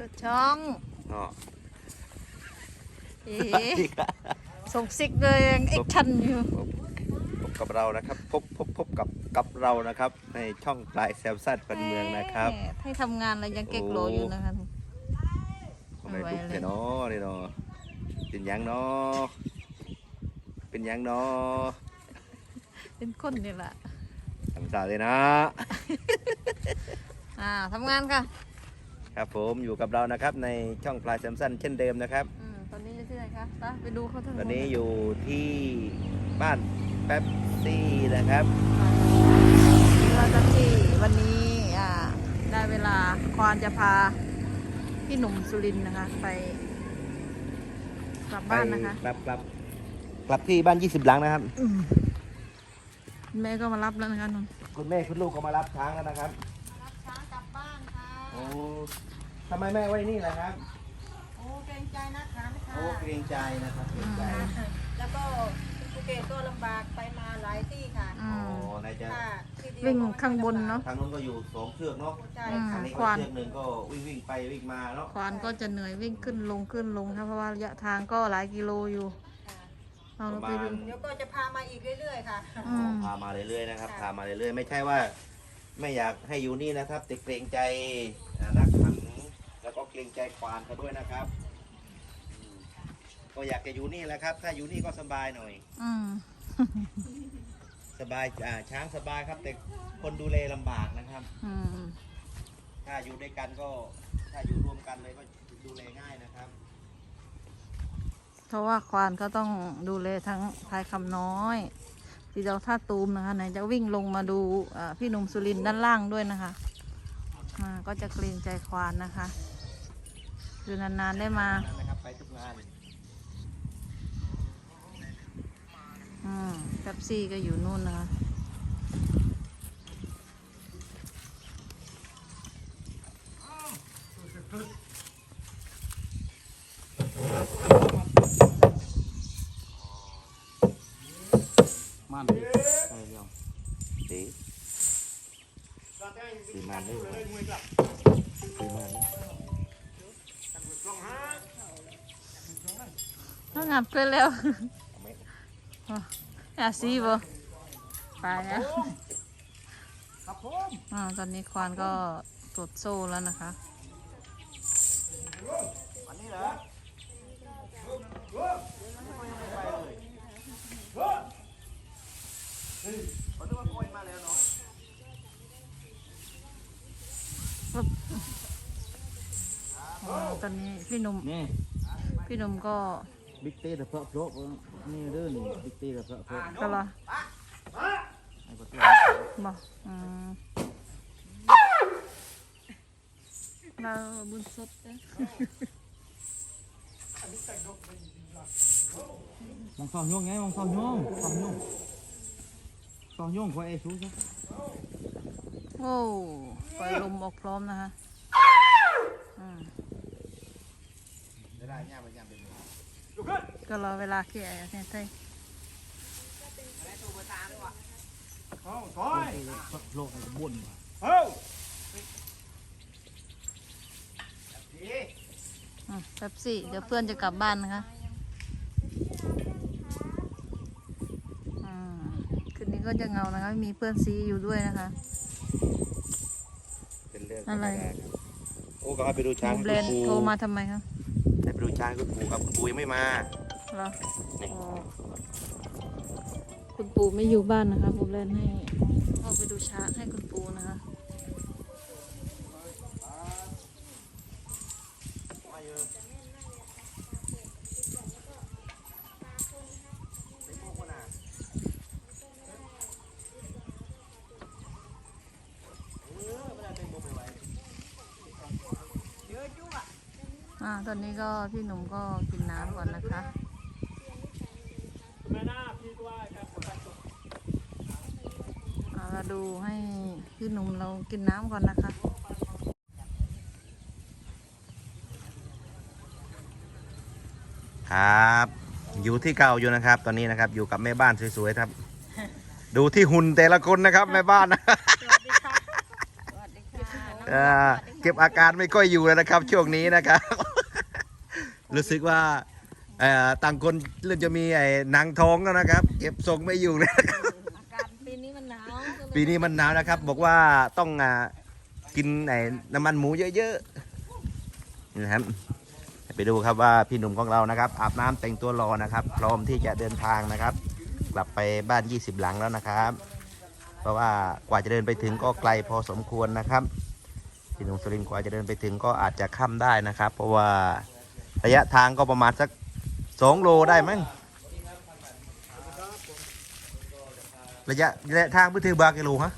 เปิดช่องเนาะเอ๋ส่งซิกเลยยังเอ็กชันอยู่พบกับเรานะครับพบพบพบกับกับเรานะครับ ในช่องปลายแซมซันเป็นเมืองนะครับแหมให้ทำงานแล้วยังเก๊กโลอยู่นะคะทำไมลุกเทนอนี่เนาะเป็นหยังเนาะเป็นหยังเนาะเป็นคนนี่แหละทำตาเลยนะอ่าทำงานค่ะ ครับผมอยู่กับเรานะครับในช่องปลายแซมซันเช่นเดิมนะครับ อืมตอนนี้จะที่ไหนคะไปไปดูเขาทั้งหมตดอนนี้อยู่ที่บ้านแป๊บซี่นะครับ เราจะที่วันนี้อ่าได้เวลาควานจะพาพี่หนุ่มสุรินทร์นะคะ ไปกลับบ้านนะคะไปกลับกลับกลับที่บ้าน 20 หลังนะครับ อืมแม่ก็มารับแล้วนะคะนนท์คุณแม่คุณลูกก็มารับช้างแล้วนะครับ ทำไมแม่ไว้นี่ล่ะครับ โอ้เกรงใจนะคะค่ะโอ้เกรงใจนะครับเกรงใจแล้วก็คุณภูเก็ตก็ลำบากไปมาหลายที่ค่ะอืโอ้มนายจะค่ะที่เดียววิ่งก็ไม่ข้างบนเนาะ ทางนู้นก็อยู่สองเชือกเนาะใช่อืมทาค่ะงนี้คก็วานเชือกหนึ่งก็วิ่งวิ่งไปวิ่งมาเนาะควานก็จะเหนื่อยวิ่งขึ้นลงขึ้นลงครับเพราะว่าระยะทางก็หลายกิโลอยู่ค่ะเอาเราไปดู เดี๋ยวก็จะพามาอีกเรื่อยๆค่ะ อืม พามาเรื่อยๆนะครับค่ะพามาเรื่อยๆไม่ใช่ว่า ไม่อยากให้อยู่นี่นะครับแต่เกรงใจอ่านักขันแล้วก็เกรงใจควานเขาด้วยนะครับอืมก็อยากจะอยู่นี่แหละครับ ถ้าอยู่นี่ก็สบายหน่อยอืมสบายอ่าช้างสบายครับ แต่คนดูแลลำบากนะครับ อืมถ้าอยู่ด้วยกันก็ ถ้าอยู่รวมกันเลยก็ดูแลง่ายนะครับ เพราะว่าควานก็ต้องดูแลทั้งพายคำน้อย ที่เราท่าตูมนะคะไหนจะวิ่งลงมาดูอ่าพี่หนุ่มสุรินทร์ด้านล่างด้วยนะคะอ่าก็จะเกรงใจควานนะคะคือนานๆได้มานะครับไปทุกงานอืมแป๊บซี่ก็อยู่นู่นนะคะ มัน ใช่ยอมสี สี่มันเลยสีมันต้องงับเกินแล้วอย่าซีบ่ไปแล้วครับผมอ่าตอนนี้ควานก็ตรวจโซ่แล้วนะคะ อันนี้เหรอเขาดูว่าโกยมาแล้วเนาะ อ๋อ ตอนนี้พี่หนุ่มนี่พี่หนุ่มก็บิ๊กเต้แต่เพราะเพราะนี่เด้อนี่บิ๊กเต้แต่เพราะเพราะก็รอไอ้ประตูบอกอืมเราบุญสดเด้อมองสองโยงไงมองสองโยงสองโยงสองโยงคอยไอ้ชูซะโอ้ปล่อยลมออกพร้อมนะคะอืม ได้ได้ย่าไปย่าเป็นก็รอเวลาเกี่ยเนี่ยใช่พักโลกมันบ่นอืมแป๊บซี่เดี๋ยวเพื่อนจะกลับบ้านนะคะอืมคืนนี้ก็จะเหงานะคะไม่มีเพื่อนซีอยู่ด้วยนะคะ เป็นเรื่องอะไรมดาคบโอ้ก็ให้ไปดูช้างโมให้เบรคุณนปูโทรมาทำไมคะ ให้ไปดูช้างให้คุณปูครับคุณปูยังไม่มาเหรอนี่ อ๋อคุณปู่ไม่อยู่บ้านนะคะผมเล่นให้เข้าไปดูช้างให้คุณปู่นะคะ อ่าตอนนี้ก็พี่หนุ่มก็กินน้ำก่อนนะคะอ่าเราดูให้พี่หนุ่มเรากินน้ำก่อนนะคะครับ อยู่ที่เก่าอยู่นะครับ ตอนนี้นะครับ อยู่กับแม่บ้านสวยๆครับ ดูที่หุ่นแต่ละคนนะครับแม่บ้านนะ อ่าเก็บอาการไม่ค่อยอยู่แล้วนะครับ ช่วงนี้นะครับ รู้สึกว่าเอ่อต่างคนเริ่มจะมีไอ้หนังท้องแล้วนะครับ เก็บทรงไม่อยู่เลยอากาศปีนี้มันหนาวก็เลยปีนี้มันหนาวนะครับ บอกว่าต้องอ่ากินไอ้น้ำมันหมูเยอะๆนี่นะครับ ไปดูครับว่าพี่หนุ่มของเรานะครับ อาบน้ำแต่งตัวรอนะครับ พร้อมที่จะเดินทางนะครับ กลับไปบ้าน 20 หลังแล้วนะครับ เพราะว่ากว่าจะเดินไปถึงก็ไกลพอสมควรนะครับ พี่หนุ่มสุรินทร์กว่าจะเดินไปถึงก็อาจจะค่ำได้นะครับ เพราะว่าระยะทางก็ประมาณสักสองโลได้มั้งระยะระยะทางพื้นที่บากิโลฮะ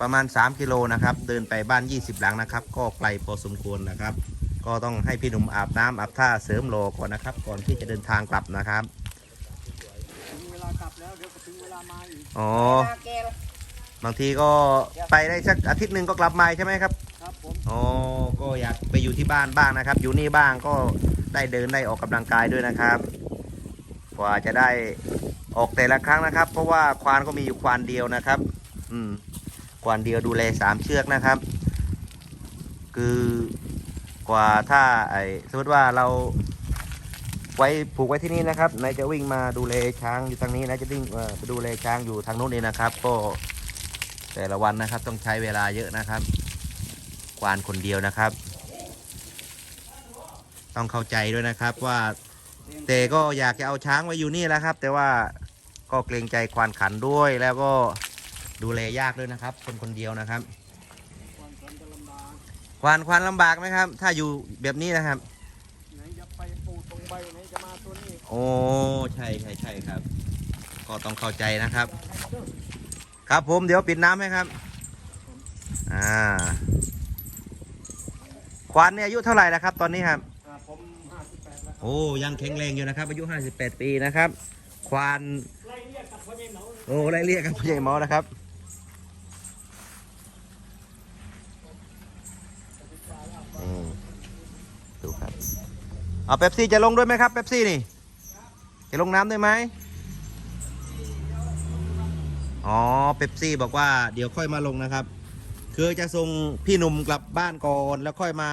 ประมาณ 3 กิโลนะครับ เดินไปบ้าน 20 หลังนะครับ ก็ไกลพอสมควรนะครับ ก็ต้องให้พี่หนุ่มอาบน้ำอาบท่าเสริมโลก่อนนะครับ ก่อนที่จะเดินทางกลับนะครับถึงเวลากลับแล้วเดี๋ยวถึงเวลามาอีกอ๋อ บางทีก็ไปได้สักอาทิตย์หนึ่งก็กลับมาใช่ไหมครับ ครับผมอ๋อ ก็อยากไปอยู่ที่บ้านบ้างนะครับ อยู่นี่บ้างก็ได้เดินได้ออกกำลังกายด้วยนะครับ กว่าจะได้ออกแต่ละครั้งนะครับ เพราะว่าควานก็มีอยู่ควานเดียวนะครับ อืม ควานเดียวดูแลสามเชือกนะครับ คือกว่าถ้าไอ้สมมติว่าเราไว้ผูกไว้ที่นี่นะครับนายจะวิ่งมาดูแลช้างอยู่ทางนี้นะจะวิ่งเอ่อไปดูแลช้างอยู่ทางโน้นเองนะครับ ก็ แต่ละวันนะครับต้องใช้เวลาเยอะนะครับควานคนเดียวนะครับ ต้องเข้าใจด้วยนะครับว่าแต่ก็อยากจะเอาช้างไว้อยู่นี่แหล้วครับ แต่ว่าก็เกรงใจควานขันด้วยแล้วก็ดูแลยากด้วยนะครับ คนคนเดียวนะครับความสันจะลำบากควานควานลำบากไหมครับ ถ้าอยู่แบบนี้นะครับไหนจะไปปูตรงใบไหนจะมาตัวนี้โอ้ใช่ใช่ใช่ครับ ก็ต้องเข้าใจนะครับ ครับผมเดี๋ยวปิดน้ำให้ครับ อ่า ควานเนี่ยอายุเท่าไหร่แล้วครับ ตอนนี้ครับอ่าผม58แล้วโอ้ยังแข็งแรงอยู่นะครับ อายุ 58 ปีนะครับ ควานไล่เรียกกับพ่อใหญ่เหนาโอ้ไล่เรียกกับพ่อใหญ่เมานะครับ อืมดูครับเอาเป๊ปซี่จะลงด้วยไหมครับเป๊ปซี่นี่ จะลงน้ำด้วยไหม อ๋อเป๊ปซี่บอกว่าเดี๋ยวค่อยมาลงนะครับ คือจะส่งพี่หนุ่มกลับบ้านก่อนแล้วค่อยมา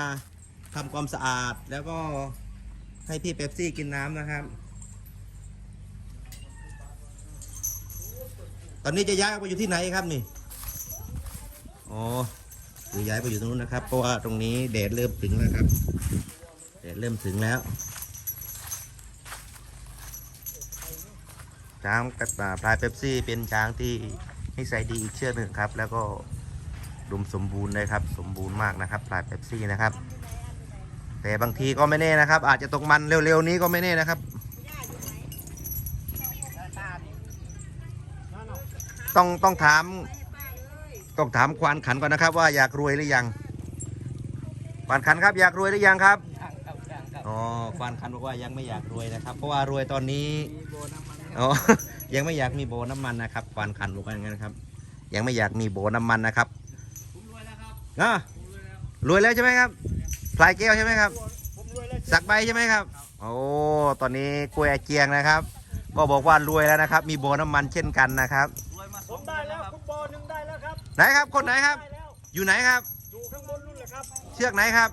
ทำความสะอาดแล้วก็ให้พี่เป๊ปซี่กินน้ำนะครับ ตอนนี้จะย้ายไปอยู่ที่ไหนครับนี่อ๋อคือย้ายไปอยู่ตรงนู้นนะครับ เพราะว่าตรงนี้แดดเริ่มถึงแล้วครับแดดเริ่มถึงแล้ว ช้างกับอ่าพลายเปปซี่เป็นช้างที่นิสัยดีอีกเชือกหนึ่งครับ แล้วก็ดุมสมบูรณ์เลยครับ สมบูรณ์มากนะครับพลายเปปซี่นะครับ แต่บางทีก็ไม่แน่นะครับ อาจจะตกมันเร็วๆนี้ก็ไม่แน่นะครับ ต้องต้องถามต้องถามควานขันก่อนนะครับ ว่าอยากรวยหรือยังควานขันครับอยากรวยหรือยังครับอ๋อควานขันบอกว่ายังไม่อยากรวยนะครับ เพราะว่ารวยตอนนี้ อ๋อ ยังไม่อยากมีโบน้ำมันนะครับควานขันบอกว่าอย่างนั้นครับ ยังไม่อยากมีโบน้ำมันนะครับผมรวยแล้วครับอะผมรวยแล้วรวยแล้วใช่ไหมครับพลายแก้วใช่ไหมครับ ผมรวยแล้วสักใบใช่ไหมครับ โอ้ ตอนนี้กล้วยอาเจียงนะครับ ก็บอกว่ารวยแล้วนะครับ มีโบน้ำมันเช่นกันนะครับ รวยมาผมได้แล้วคุณโบหนึ่งได้แล้วครับไหนครับ คนไหนครับ ได้แล้วอยู่ไหนครับ อยู่ข้างบนนู่นแหละครับเชือกไหนครับ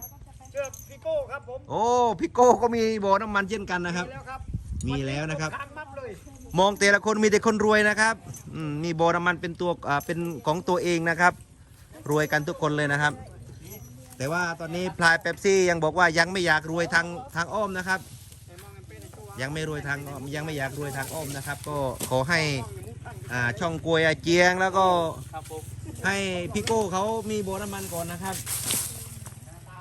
เชือกพิโก้ครับผมโอ้ พี่โก้ก็มีโบน้ำมันเช่นกันนะครับ มีแล้วครับมีแล้วนะครับทางมัดเลย มองแต่ละคนมีแต่คนรวยนะครับมีโบน้ำมันเป็นตัวเป็นของตัวเองนะครับ รวยกันทุกคนเลยนะครับ แต่ว่าตอนนี้พลายเป๊ปซี่ยังบอกว่ายังไม่อยากรวยทางทางอ้อมนะครับ ยังไม่รวยทางอ้อมยังไม่อยากรวยทางอ้อมนะครับ ก็ขอให้ช่องกลวยอาเจียงแล้วก็ให้พี่โก้เขามีโบน้ำมันก่อนนะครับ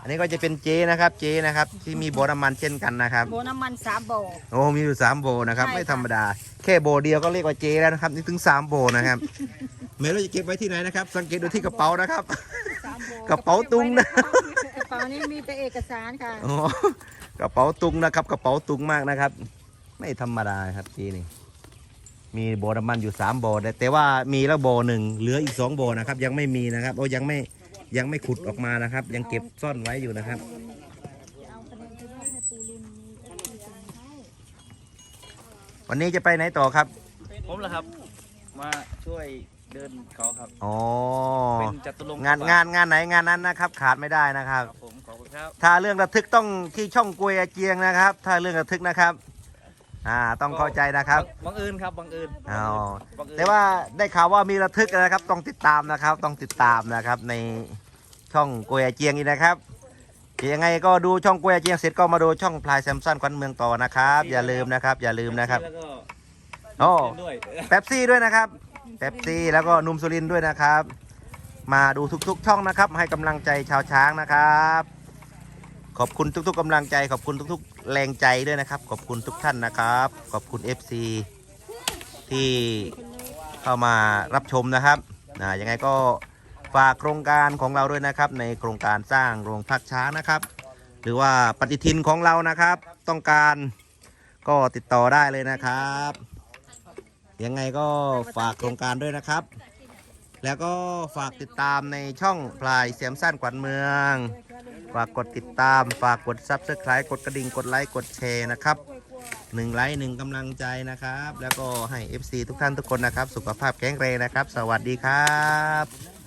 นนี้ก็จะเป็นเจนะครับเจนะครับ ที่มีโบน้ำมันเช่นกันนะครับ โบน้ำมันสามโบ โอ้มีอยู่สามโบนะครับ ใช่ค่ะ ไม่ธรรมดา แค่โบเดียวก็เรียกว่าเจแล้วนะครับ นี่ถึงสามโบนะครับ ไม่รู้จะเก็บไว้ที่ไหนนะครับ สังเกตดูที่กระเป๋านะครับ สามโบกระเป๋าตุงนะ กระเป๋านี้มีแต่เอกสารค่ะ อ๋อกระเป๋าตุงนะครับ กระเป๋าตุงมากนะครับ ไม่ธรรมดาครับเจนี่มีโบน้ำมันอยู่สามโบแต่แต่ว่ามีแล้วโบหนึ่งเหลืออีกสองโบนะครับ ยังไม่มีนะครับโอ้ยังไม่ ยังไม่ขุดออกมานะครับ ยังเก็บซ่อนไว้อยู่นะครับเอาคะแนนที่ให้ปูรุนมีเอฟซีส่งให้วันนี้จะไปไหนต่อครับ ผมเหรอครับ มาช่วยเดินเขาครับ อ๋อ เป็นจตุรงค์งานงานงานไหนงานนั้นนะครับ ขาดไม่ได้นะครับ ครับผมขอบคุณครับ ถ้าเรื่องระทึกต้องที่ช่องกวยอาเจียงนะครับ ถ้าเรื่องระทึกนะครับ อ่าต้องเข้าใจนะครับบังเอิญครับบังเอิญอ๋อบังเอิญแต่ว่าได้ข่าวว่ามีระทึกนะครับ ต้องติดตามนะครับ ต้องติดตามนะครับ ในช่องกวยอาเจียงอีกนะครับยังไงก็ดูช่องกวยอาเจียงเสร็จก็มาดูช่องพลายแซมสันควันเมืองต่อนะครับ อย่าลืมนะครับ อย่าลืมนะครับแล้วก็โอ้เล่นด้วยเป๊ปซี่ด้วยนะครับเป๊ปซี่แล้วก็หนุ่มสุรินทร์ด้วยนะครับ มาดูทุกๆ ช่องนะครับ ให้กำลังใจชาวช้างนะครับ ขอบคุณทุกๆกำลังใจ ขอบคุณทุกๆ แรงใจด้วยนะครับ ขอบคุณทุกท่านนะครับ ขอบคุณ FC ที่เข้ามารับชมนะครับนะยังไงก็ฝากโครงการของเราด้วยนะครับ ในโครงการสร้างโรงพักช้างนะครับ หรือว่าปฏิทินของเรานะครับ ต้องการก็ติดต่อได้เลยนะครับ ยังไงก็ฝากโครงการด้วยนะครับ แล้วก็ฝากติดตามในช่องพลายเสียมสั้นขวัญเมือง ฝากกดติดตาม ฝากกดซับสไคร b e กดกระดิ่ง กดไลค์ กดแชร์นะครับหนึ่งไลค์หนึ่งกำลังใจนะครับ แล้วก็ให้ FC ทุกท่านทุกคนนะครับ สุขภาพแข็งแรงนะครับ สวัสดีครับ